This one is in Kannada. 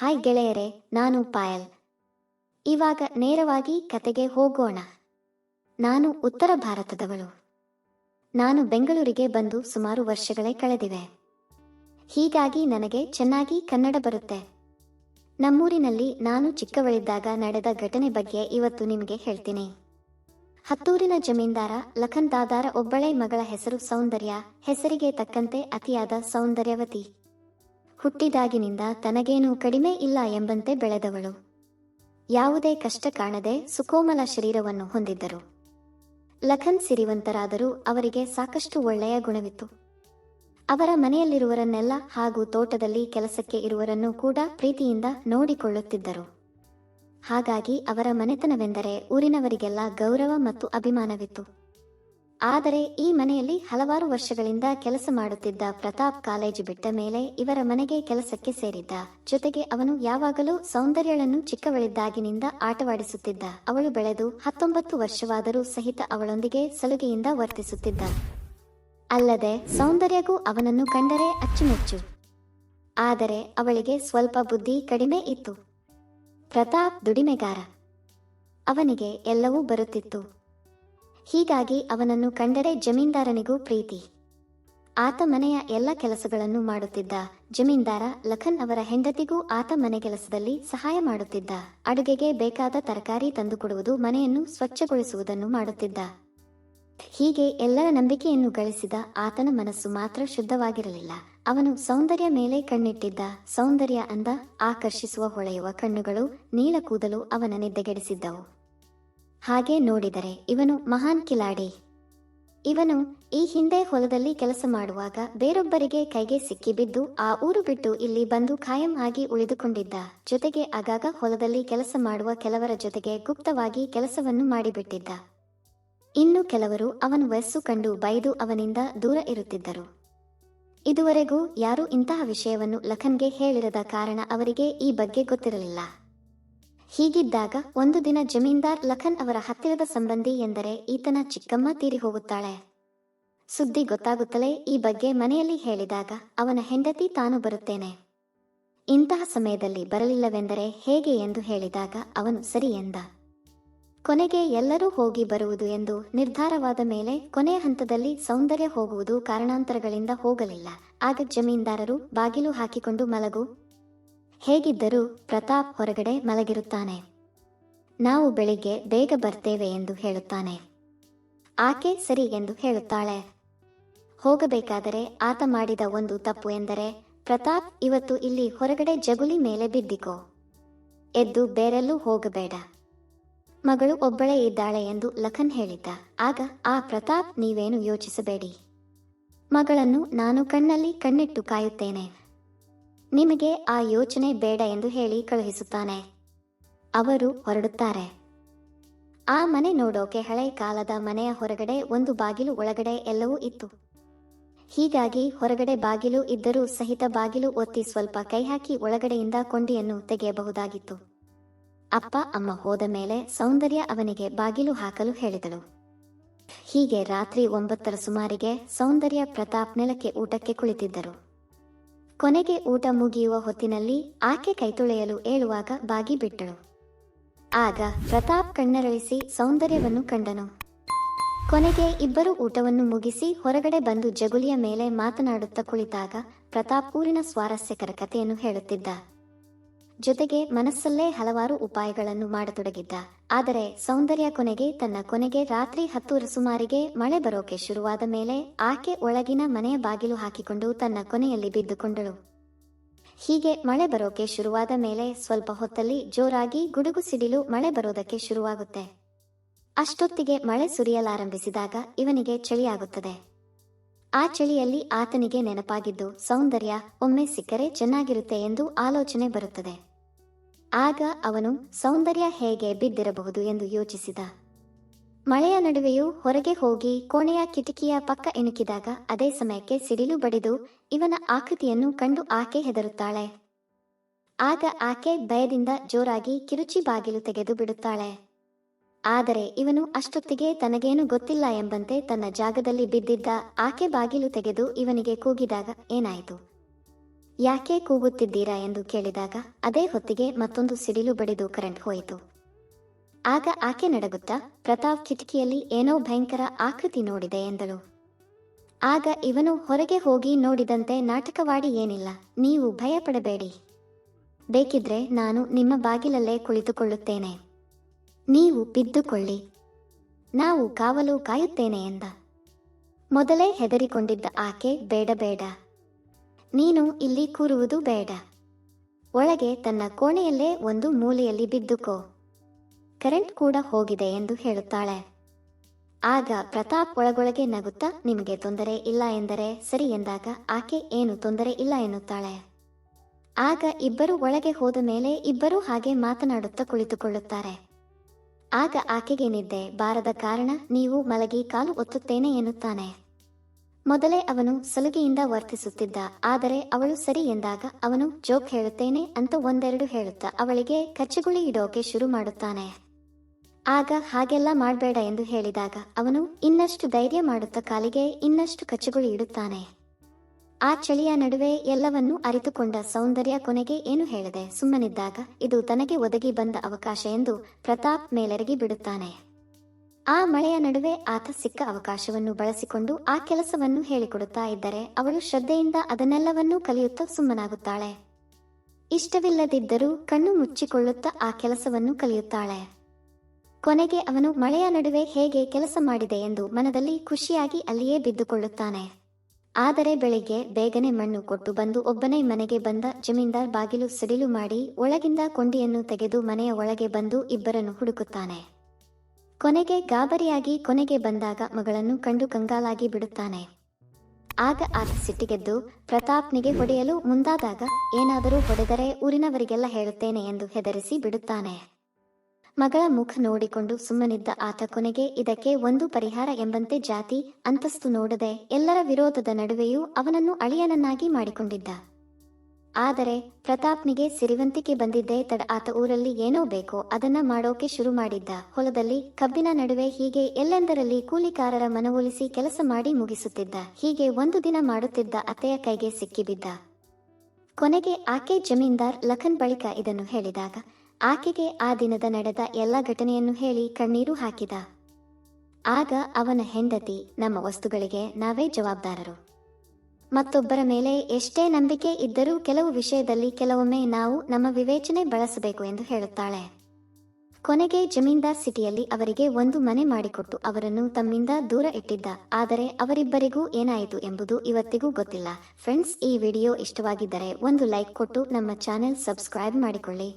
ಹಾಯ್ ಗೆಳೆಯರೆ, ನಾನು ಪಾಯಲ್. ಇವಾಗ ನೇರವಾಗಿ ಕತೆಗೆ ಹೋಗೋಣ. ನಾನು ಉತ್ತರ ಭಾರತದವಳು. ನಾನು ಬೆಂಗಳೂರಿಗೆ ಬಂದು ಸುಮಾರು ವರ್ಷಗಳೇ ಕಳೆದಿವೆ. ಹೀಗಾಗಿ ನನಗೆ ಚೆನ್ನಾಗಿ ಕನ್ನಡ ಬರುತ್ತೆ. ನಮ್ಮೂರಿನಲ್ಲಿ ನಾನು ಚಿಕ್ಕವಳಿದ್ದಾಗ ನಡೆದ ಘಟನೆ ಬಗ್ಗೆ ಇವತ್ತು ನಿಮಗೆ ಹೇಳ್ತೀನಿ. ಹತ್ತೂರಿನ ಜಮೀನ್ದಾರ ಲಖನ್ ದಾದಾರ ಒಬ್ಬಳೇ ಮಗಳ ಹೆಸರು ಸೌಂದರ್ಯ, ಹೆಸರಿಗೆ ತಕ್ಕಂತೆ ಅತಿಯಾದ ಸೌಂದರ್ಯವತಿ. ಹುಟ್ಟಿದಾಗಿನಿಂದ ತನಗೇನೂ ಕಡಿಮೆ ಇಲ್ಲ ಎಂಬಂತೆ ಬೆಳೆದವಳು. ಯಾವುದೇ ಕಷ್ಟ ಕಾಣದೆ ಸುಕೋಮಲ ಶರೀರವನ್ನು ಹೊಂದಿದ್ದರು. ಲಖನ್ ಸಿರಿವಂತರಾದರೂ ಅವರಿಗೆ ಸಾಕಷ್ಟು ಒಳ್ಳೆಯ ಗುಣವಿತ್ತು. ಅವರ ಮನೆಯಲ್ಲಿರುವರನ್ನೆಲ್ಲ ಹಾಗೂ ತೋಟದಲ್ಲಿ ಕೆಲಸಕ್ಕೆ ಇರುವರನ್ನು ಕೂಡ ಪ್ರೀತಿಯಿಂದ ನೋಡಿಕೊಳ್ಳುತ್ತಿದ್ದರು. ಹಾಗಾಗಿ ಅವರ ಮನೆತನವೆಂದರೆ ಊರಿನವರಿಗೆಲ್ಲ ಗೌರವ ಮತ್ತು ಅಭಿಮಾನವಿತ್ತು. ಆದರೆ ಈ ಮನೆಯಲ್ಲಿ ಹಲವಾರು ವರ್ಷಗಳಿಂದ ಕೆಲಸ ಮಾಡುತ್ತಿದ್ದ ಪ್ರತಾಪ್ ಕಾಲೇಜು ಬಿಟ್ಟ ಮೇಲೆ ಇವರ ಮನೆಗೆ ಕೆಲಸಕ್ಕೆ ಸೇರಿದ್ದ. ಜೊತೆಗೆ ಅವನು ಯಾವಾಗಲೂ ಸೌಂದರ್ಯಳನ್ನು ಚಿಕ್ಕವಳಿದ್ದಾಗಿನಿಂದ ಆಟವಾಡಿಸುತ್ತಿದ್ದ. ಅವಳು ಬೆಳೆದು ಹತ್ತೊಂಬತ್ತು ವರ್ಷವಾದರೂ ಸಹಿತ ಅವಳೊಂದಿಗೆ ಸಲುಗೆಯಿಂದ ವರ್ತಿಸುತ್ತಿದ್ದ. ಅಲ್ಲದೆ ಸೌಂದರ್ಯಗೂ ಅವನನ್ನು ಕಂಡರೆ ಅಚ್ಚುಮೆಚ್ಚು. ಆದರೆ ಅವಳಿಗೆ ಸ್ವಲ್ಪ ಬುದ್ಧಿ ಕಡಿಮೆ ಇತ್ತು. ಪ್ರತಾಪ್ ದುಡಿಮೆಗಾರ. ಅವನಿಗೆ ಎಲ್ಲವೂ ಬರುತ್ತಿತ್ತು. ಹೀಗಾಗಿ ಅವನನ್ನು ಕಂಡರೆ ಜಮೀನ್ದಾರನಿಗೂ ಪ್ರೀತಿ. ಆತ ಮನೆಯ ಎಲ್ಲ ಕೆಲಸಗಳನ್ನು ಮಾಡುತ್ತಿದ್ದ. ಜಮೀನ್ದಾರ ಲಖನ್ ಅವರ ಹೆಂಡತಿಗೂ ಆತ ಮನೆ ಕೆಲಸದಲ್ಲಿ ಸಹಾಯ ಮಾಡುತ್ತಿದ್ದ. ಅಡುಗೆಗೆ ಬೇಕಾದ ತರಕಾರಿ ತಂದುಕೊಡುವುದು ಮನೆಯನ್ನು ಸ್ವಚ್ಛಗೊಳಿಸುವುದನ್ನು ಮಾಡುತ್ತಿದ್ದ. ಹೀಗೆ ಎಲ್ಲರ ನಂಬಿಕೆಯನ್ನು ಗಳಿಸಿದ ಆತನ ಮನಸ್ಸು ಮಾತ್ರ ಶುದ್ಧವಾಗಿರಲಿಲ್ಲ. ಅವನು ಸೌಂದರ್ಯ ಮೇಲೆ ಕಣ್ಣಿಟ್ಟಿದ್ದ. ಸೌಂದರ್ಯ ಅಂದ, ಆಕರ್ಷಿಸುವ ಹೊಳೆಯುವ ಕಣ್ಣುಗಳು, ನೀಲ ಕೂದಲು ಅವನ ನಿದ್ದೆಗೆಡಿಸಿದ್ದವು. ಹಾಗೆ ನೋಡಿದರೆ ಇವನು ಮಹಾನ್ ಕಿಲಾಡಿ. ಇವನು ಈ ಹಿಂದೆ ಹೊಲದಲ್ಲಿ ಕೆಲಸ ಮಾಡುವಾಗ ಬೇರೊಬ್ಬರಿಗೆ ಕೈಗೆ ಸಿಕ್ಕಿಬಿದ್ದು ಆ ಊರು ಬಿಟ್ಟು ಇಲ್ಲಿ ಬಂದು ಖಾಯಂ ಆಗಿ ಉಳಿದುಕೊಂಡಿದ್ದ. ಜೊತೆಗೆ ಆಗಾಗ ಹೊಲದಲ್ಲಿ ಕೆಲಸ ಮಾಡುವ ಕೆಲವರ ಜೊತೆಗೆ ಗುಪ್ತವಾಗಿ ಕೆಲಸವನ್ನು ಮಾಡಿಬಿಟ್ಟಿದ್ದ. ಇನ್ನು ಕೆಲವರು ಅವನ ವಯಸ್ಸು ಕಂಡು ಬೈದು ಅವನಿಂದ ದೂರ ಇರುತ್ತಿದ್ದರು. ಇದುವರೆಗೂ ಯಾರೂ ಇಂತಹ ವಿಷಯವನ್ನು ಲಖನ್ಗೆ ಹೇಳಿರದ ಕಾರಣ ಅವರಿಗೆ ಈ ಬಗ್ಗೆ ಗೊತ್ತಿರಲಿಲ್ಲ. ಹೀಗಿದ್ದಾಗ ಒಂದು ದಿನ ಜಮೀನ್ದಾರ್ ಲಖನ್ ಅವರ ಹತ್ತಿರದ ಸಂಬಂಧಿ ಎಂದರೆ ಈತನ ಚಿಕ್ಕಮ್ಮ ತೀರಿ ಹೋಗುತ್ತಾಳೆ. ಸುದ್ದಿ ಗೊತ್ತಾಗುತ್ತಲೇ ಈ ಬಗ್ಗೆ ಮನೆಯಲ್ಲಿ ಹೇಳಿದಾಗ ಅವನ ಹೆಂಡತಿ ತಾನು ಬರುತ್ತೇನೆ. ಇಂತಹ ಸಮಯದಲ್ಲಿ ಬರಲಿಲ್ಲವೆಂದರೆ ಹೇಗೆ ಎಂದು ಹೇಳಿದಾಗ ಅವನು ಸರಿ ಎಂದ. ಕೊನೆಗೆ ಎಲ್ಲರೂ ಹೋಗಿ ಬರುವುದು ಎಂದು ನಿರ್ಧಾರವಾದ ಮೇಲೆ ಕೊನೆಯ ಹಂತದಲ್ಲಿ ಸೌಂದರ್ಯ ಹೋಗುವುದು ಕಾರಣಾಂತರಗಳಿಂದ ಹೋಗಲಿಲ್ಲ. ಆಗ ಜಮೀನ್ದಾರರು ಬಾಗಿಲು ಹಾಕಿಕೊಂಡು ಮಲಗು ಹೇಗಿದ್ದರೂ ಪ್ರತಾಪ್ ಹೊರಗಡೆ ಮಲಗಿರುತ್ತಾನೆ. ನಾವು ಬೆಳಿಗ್ಗೆ ಬೇಗ ಬರ್ತೇವೆ ಎಂದು ಹೇಳುತ್ತಾನೆ. ಆಕೆ ಸರಿ ಎಂದು ಹೇಳುತ್ತಾಳೆ. ಹೋಗಬೇಕಾದರೆ ಆತ ಮಾಡಿದ ಒಂದು ತಪ್ಪು ಎಂದರೆ ಪ್ರತಾಪ್ ಇವತ್ತು ಇಲ್ಲಿ ಹೊರಗಡೆ ಜಗುಲಿ ಮೇಲೆ ಬಿದ್ದಿಕೋ. ಎದ್ದು ಬೇರೆಲ್ಲೂ ಹೋಗಬೇಡ. ಮಗಳು ಒಬ್ಬಳೇ ಇದ್ದಾಳೆ ಎಂದು ಲಖನ್ ಹೇಳಿದ್ದ. ಆಗ ಆ ಪ್ರತಾಪ್ ನೀವೇನು ಯೋಚಿಸಬೇಡಿ. ಮಗಳನ್ನು ನಾನು ಕಣ್ಣಲ್ಲಿ ಕಣ್ಣಿಟ್ಟು ಕಾಯುತ್ತೇನೆ. ನಿಮಗೆ ಆ ಯೋಚನೆ ಬೇಡ ಎಂದು ಹೇಳಿ ಕಳುಹಿಸುತ್ತಾನೆ. ಅವರು ಹೊರಡುತ್ತಾರೆ. ಆ ಮನೆ ನೋಡೋಕೆ ಹಳೆ ಕಾಲದ ಮನೆಯ ಹೊರಗಡೆ ಒಂದು ಬಾಗಿಲು ಒಳಗಡೆ ಎಲ್ಲವೂ ಇತ್ತು. ಹೀಗಾಗಿ ಹೊರಗಡೆ ಬಾಗಿಲು ಇದ್ದರೂ ಸಹಿತ ಬಾಗಿಲು ಒತ್ತಿ ಸ್ವಲ್ಪ ಕೈ ಹಾಕಿ ಒಳಗಡೆಯಿಂದ ಕೊಂಡಿಯನ್ನು ತೆಗೆಯಬಹುದಾಗಿತ್ತು. ಅಪ್ಪ, ಅಮ್ಮ ಹೋದ ಮೇಲೆ ಸೌಂದರ್ಯ ಅವನಿಗೆ ಬಾಗಿಲು ಹಾಕಲು ಹೇಳಿದಳು. ಹೀಗೆ ರಾತ್ರಿ ಒಂಬತ್ತರ ಸುಮಾರಿಗೆ ಸೌಂದರ್ಯ ಪ್ರತಾಪ್ ನೆಲಕ್ಕೆ ಊಟಕ್ಕೆ ಕುಳಿತಿದ್ದರು. ಕೊನೆಗೆ ಊಟ ಮುಗಿಯುವ ಹೊತ್ತಿನಲ್ಲಿ ಆಕೆ ಕೈತೊಳೆಯಲು ಏಳುವಾಗ ಬಾಗಿ ಬಿಟ್ಟಳು. ಆಗ ಪ್ರತಾಪ್ ಕಣ್ಣರಳಿಸಿ ಸೌಂದರ್ಯವನ್ನು ಕಂಡನು. ಕೊನೆಗೆ ಇಬ್ಬರು ಊಟವನ್ನು ಮುಗಿಸಿ ಹೊರಗಡೆ ಬಂದು ಜಗುಲಿಯ ಮೇಲೆ ಮಾತನಾಡುತ್ತಾ ಕುಳಿತಾಗ ಪ್ರತಾಪ್ ಊರಿನ ಸ್ವಾರಸ್ಯಕರ ಕಥೆಯನ್ನು ಹೇಳುತ್ತಿದ್ದ. ಜೊತೆಗೆ ಮನಸ್ಸಲ್ಲೇ ಹಲವಾರು ಉಪಾಯಗಳನ್ನು ಮಾಡತೊಡಗಿದ್ದ. ಆದರೆ ಸೌಂದರ್ಯ ಕೊನೆಗೆ ತನ್ನ ಕೊನೆಗೆ ರಾತ್ರಿ ಹತ್ತೂರ ಸುಮಾರಿಗೆ ಮಳೆ ಬರೋಕೆ ಶುರುವಾದ ಮೇಲೆ ಆಕೆ ಒಳಗಿನ ಮನೆಯ ಬಾಗಿಲು ಹಾಕಿಕೊಂಡು ತನ್ನ ಕೊನೆಯಲ್ಲಿ ಬಿದ್ದುಕೊಂಡಳು. ಹೀಗೆ ಮಳೆ ಬರೋಕೆ ಶುರುವಾದ ಮೇಲೆ ಸ್ವಲ್ಪ ಹೊತ್ತಲ್ಲಿ ಜೋರಾಗಿ ಗುಡುಗು ಸಿಡಿಲು ಮಳೆ ಬರೋದಕ್ಕೆ ಶುರುವಾಗುತ್ತೆ. ಅಷ್ಟೊತ್ತಿಗೆ ಮಳೆ ಸುರಿಯಲಾರಂಭಿಸಿದಾಗ ಇವನಿಗೆ ಚಳಿಯಾಗುತ್ತದೆ. ಆ ಚಳಿಯಲ್ಲಿ ಆತನಿಗೆ ನೆನಪಾಗಿದ್ದು, ಸೌಂದರ್ಯ ಒಮ್ಮೆ ಸಿಕ್ಕರೆ ಚೆನ್ನಾಗಿರುತ್ತೆ ಎಂದು ಆಲೋಚನೆ ಬರುತ್ತದೆ. ಆಗ ಅವನು ಸೌಂದರ್ಯ ಹೇಗೆ ಬಿದ್ದಿರಬಹುದು ಎಂದು ಯೋಚಿಸಿದ. ಮಳೆಯ ನಡುವೆಯೂ ಹೊರಗೆ ಹೋಗಿ ಕೋಣೆಯ ಕಿಟಕಿಯ ಪಕ್ಕ ಇಣುಕಿದಾಗ ಅದೇ ಸಮಯಕ್ಕೆ ಸಿಡಿಲು ಬಡಿದು ಇವನ ಆಕೃತಿಯನ್ನು ಕಂಡು ಆಕೆ ಹೆದರುತ್ತಾಳೆ. ಆಗ ಆಕೆ ಭಯದಿಂದ ಜೋರಾಗಿ ಕಿರುಚಿ ಬಾಗಿಲು ತೆಗೆದು ಬಿಡುತ್ತಾಳೆ. ಆದರೆ ಇವನು ಅಷ್ಟೊತ್ತಿಗೆ ತನಗೇನು ಗೊತ್ತಿಲ್ಲ ಎಂಬಂತೆ ತನ್ನ ಜಾಗದಲ್ಲಿ ಬಿದ್ದಿದ್ದ ಆಕೆ ಬಾಗಿಲು ತೆಗೆದು ಇವನಿಗೆ ಕೂಗಿದಾಗ ಏನಾಯಿತು? ಯಾಕೆ ಕೂಗುತ್ತಿದ್ದೀರಾ ಎಂದು ಕೇಳಿದಾಗ ಅದೇ ಹೊತ್ತಿಗೆ ಮತ್ತೊಂದು ಸಿಡಿಲು ಬಡಿದು ಕರೆಂಟ್ ಹೋಯಿತು. ಆಗ ಆಕೆ ನಡಗುತ್ತಾ ಪ್ರತಾಪ್ ಕಿಟಕಿಯಲ್ಲಿ ಏನೋ ಭಯಂಕರ ಆಕೃತಿ ನೋಡಿದೆ ಎಂದಳು. ಆಗ ಇವನು ಹೊರಗೆ ಹೋಗಿ ನೋಡಿದಂತೆ ನಾಟಕವಾಡಿ ಏನಿಲ್ಲ, ನೀವು ಭಯಪಡಬೇಡಿ. ಬೇಕಿದ್ರೆ ನಾನು ನಿಮ್ಮ ಬಾಗಿಲಲ್ಲೇ ಕುಳಿತುಕೊಳ್ಳುತ್ತೇನೆ. ನೀವು ಬಿದ್ದುಕೊಳ್ಳಿ. ನಾವು ಕಾವಲು ಕಾಯುತ್ತೇನೆ ಎಂದ. ಮೊದಲೇ ಹೆದರಿಕೊಂಡಿದ್ದ ಆಕೆ ಬೇಡ ಬೇಡ. ನೀನು ಇಲ್ಲಿ ಕೂರುವುದು ಬೇಡ. ಒಳಗೆ ತನ್ನ ಕೋಣೆಯಲ್ಲೇ ಒಂದು ಮೂಲೆಯಲ್ಲಿ ಬಿದ್ದುಕೋ. ಕರೆಂಟ್ ಕೂಡ ಹೋಗಿದೆ ಎಂದು ಹೇಳುತ್ತಾಳೆ. ಆಗ ಪ್ರತಾಪ್ ಒಳಗೊಳಗೆ ನಗುತ್ತಾ, ನಿಮಗೆ ತೊಂದರೆ ಇಲ್ಲ ಎಂದರೆ ಸರಿ ಎಂದಾಗ ಆಕೆ ಏನು ತೊಂದರೆ ಇಲ್ಲ ಎನ್ನುತ್ತಾಳೆ. ಆಗ ಇಬ್ಬರು ಒಳಗೆ ಹೋದ ಮೇಲೆ ಇಬ್ಬರೂ ಹಾಗೆ ಮಾತನಾಡುತ್ತಾ ಕುಳಿತುಕೊಳ್ಳುತ್ತಾರೆ. ಆಗ ಆಕೆಗೆ ನಿದ್ದೆ ಬಾರದ ಕಾರಣ, ನೀವು ಮಲಗಿ ಕಾಲು ಒತ್ತುತ್ತೇನೆ ಎನ್ನುತ್ತಾನೆ. ಮೊದಲೇ ಅವನು ಸಲುಗೆಯಿಂದ ವರ್ತಿಸುತ್ತಿದ್ದ. ಆದರೆ ಅವಳು ಸರಿ ಎಂದಾಗ ಅವನು ಜೋಕ್ ಹೇಳುತ್ತೇನೆ ಅಂತ ಒಂದೆರಡು ಹೇಳುತ್ತಾ ಅವಳಿಗೆ ಕಚ್ಚಗುಳಿ ಇಡೋಕೆ ಶುರು ಮಾಡುತ್ತಾನೆ. ಆಗ, ಹಾಗೆಲ್ಲ ಮಾಡಬೇಡ ಎಂದು ಹೇಳಿದಾಗ ಅವನು ಇನ್ನಷ್ಟು ಧೈರ್ಯ ಮಾಡುತ್ತಾ ಕಾಲಿಗೆ ಇನ್ನಷ್ಟು ಕಚ್ಚಗುಳಿ ಇಡುತ್ತಾನೆ. ಆ ಚಳಿಯ ನಡುವೆ ಎಲ್ಲವನ್ನೂ ಅರಿತುಕೊಂಡ ಸೌಂದರ್ಯ ಕೊನೆಗೆ ಏನು ಹೇಳದೆ ಸುಮ್ಮನಿದ್ದಾಗ, ಇದು ತನಗೆ ಒದಗಿ ಬಂದ ಅವಕಾಶ ಎಂದು ಪ್ರತಾಪ್ ಮೇಲೆರಗಿ ಬಿಡುತ್ತಾನೆ. ಆ ಮಳೆಯ ನಡುವೆ ಆತ ಸಿಕ್ಕ ಅವಕಾಶವನ್ನು ಬಳಸಿಕೊಂಡು ಆ ಕೆಲಸವನ್ನು ಹೇಳಿಕೊಡುತ್ತಾ ಇದ್ದರೆ ಅವಳು ಶ್ರದ್ಧೆಯಿಂದ ಅದನ್ನೆಲ್ಲವನ್ನೂ ಕಲಿಯುತ್ತಾ ಸುಮ್ಮನಾಗುತ್ತಾಳೆ. ಇಷ್ಟವಿಲ್ಲದಿದ್ದರೂ ಕಣ್ಣು ಮುಚ್ಚಿಕೊಳ್ಳುತ್ತಾ ಆ ಕೆಲಸವನ್ನು ಕಲಿಯುತ್ತಾಳೆ. ಕೊನೆಗೆ ಅವನು ಮಳೆಯ ನಡುವೆ ಹೇಗೆ ಕೆಲಸ ಮಾಡಿದೆ ಎಂದು ಮನದಲ್ಲಿ ಖುಷಿಯಾಗಿ ಅಲ್ಲಿಯೇ ಬಿದ್ದುಕೊಳ್ಳುತ್ತಾನೆ. ಆದರೆ ಬೆಳಿಗ್ಗೆ ಬೇಗನೆ ಮಣ್ಣು ಕೊಟ್ಟು ಬಂದು ಒಬ್ಬನೇ ಮನೆಗೆ ಬಂದ ಜಮೀನ್ದಾರ್ ಬಾಗಿಲು ಸಿಡಿಲು ಮಾಡಿ ಒಳಗಿಂದ ಕೊಂಡಿಯನ್ನು ತೆಗೆದು ಮನೆಯ ಒಳಗೆ ಬಂದು ಇಬ್ಬರನ್ನು ಹುಡುಕುತ್ತಾನೆ. ಕೊನೆಗೆ ಗಾಬರಿಯಾಗಿ ಕೊನೆಗೆ ಬಂದಾಗ ಮಗಳನ್ನು ಕಂಡು ಕಂಗಾಲಾಗಿ ಬಿಡುತ್ತಾನೆ. ಆಗ ಆತ ಸಿಟ್ಟಿಗೆದ್ದು, ಪ್ರತಾಪ್ನಿಗೆ ಹೊಡೆಯಲು ಮುಂದಾದಾಗ ಏನಾದರೂ ಹೊಡೆದರೆ ಊರಿನವರಿಗೆಲ್ಲ ಹೇಳುತ್ತೇನೆ ಎಂದು ಹೆದರಿಸಿ ಬಿಡುತ್ತಾನೆ. ಮಗಳ ಮುಖ ನೋಡಿಕೊಂಡು ಸುಮ್ಮನಿದ್ದ ಆತ ಕೊನೆಗೆ, ಇದಕ್ಕೆ ಒಂದು ಪರಿಹಾರ ಎಂಬಂತೆ ಜಾತಿ, ಅಂತಸ್ತು ನೋಡದೆ ಎಲ್ಲರ ವಿರೋಧದ ನಡುವೆಯೂ ಅವನನ್ನು ಅಳಿಯನನ್ನಾಗಿ ಮಾಡಿಕೊಂಡಿದ್ದ. ಆದರೆ ಪ್ರತಾಪ್ನಿಗೆ ಸಿರಿವಂತಿಕೆ ಬಂದಿದ್ದೇ ತಡ ಆತ ಊರಲ್ಲಿ ಏನೋ ಬೇಕೋ ಅದನ್ನ ಮಾಡೋಕೆ ಶುರು ಮಾಡಿದ್ದ. ಹೊಲದಲ್ಲಿ ಕಬ್ಬಿನ ನಡುವೆ ಹೀಗೆ ಎಲ್ಲೆಂದರಲ್ಲಿ ಕೂಲಿಕಾರರ ಮನವೊಲಿಸಿ ಕೆಲಸ ಮಾಡಿ ಮುಗಿಸುತ್ತಿದ್ದ. ಹೀಗೆ ಒಂದು ದಿನ ಮಾಡುತ್ತಿದ್ದ ಅತ್ತೆಯ ಕೈಗೆ ಸಿಕ್ಕಿಬಿದ್ದ. ಕೊನೆಗೆ ಆಕೆ ಜಮೀನ್ದಾರ್ ಲಖನ್ ಬಳಿಕ ಇದನ್ನು ಹೇಳಿದಾಗ, ಆಕೆಗೆ ಆ ದಿನದ ನಡೆದ ಎಲ್ಲ ಘಟನೆಯನ್ನು ಹೇಳಿ ಕಣ್ಣೀರು ಹಾಕಿದ. ಆಗ ಅವನ ಹೆಂಡತಿ, ನಮ್ಮ ವಸ್ತುಗಳಿಗೆ ನಾವೇ ಜವಾಬ್ದಾರರು. ಮತ್ತೊಬ್ಬರ ಮೇಲೆ ಎಷ್ಟೇ ನಂಬಿಕೆ ಇದ್ದರೂ ಕೆಲವು ವಿಷಯದಲ್ಲಿ ಕೆಲವೊಮ್ಮೆ ನಾವು ನಮ್ಮ ವಿವೇಚನೆ ಬಳಸಬೇಕು ಎಂದು ಹೇಳುತ್ತಾಳೆ. ಕೊನೆಗೆ ಜಮೀನ್ದಾರ್ ಸಿಟಿಯಲ್ಲಿ ಅವರಿಗೆ ಒಂದು ಮನೆ ಮಾಡಿಕೊಟ್ಟು ಅವರನ್ನು ತಮ್ಮಿಂದ ದೂರ ಇಟ್ಟಿದ್ದ. ಆದರೆ ಅವರಿಬ್ಬರಿಗೂ ಏನಾಯಿತು ಎಂಬುದು ಇವತ್ತಿಗೂ ಗೊತ್ತಿಲ್ಲ. ಫ್ರೆಂಡ್ಸ್, ಈ ವಿಡಿಯೋ ಇಷ್ಟವಾಗಿದ್ದರೆ ಒಂದು ಲೈಕ್ ಕೊಟ್ಟು ನಮ್ಮ ಚಾನೆಲ್ ಸಬ್ಸ್ಕ್ರೈಬ್ ಮಾಡಿಕೊಳ್ಳಿ.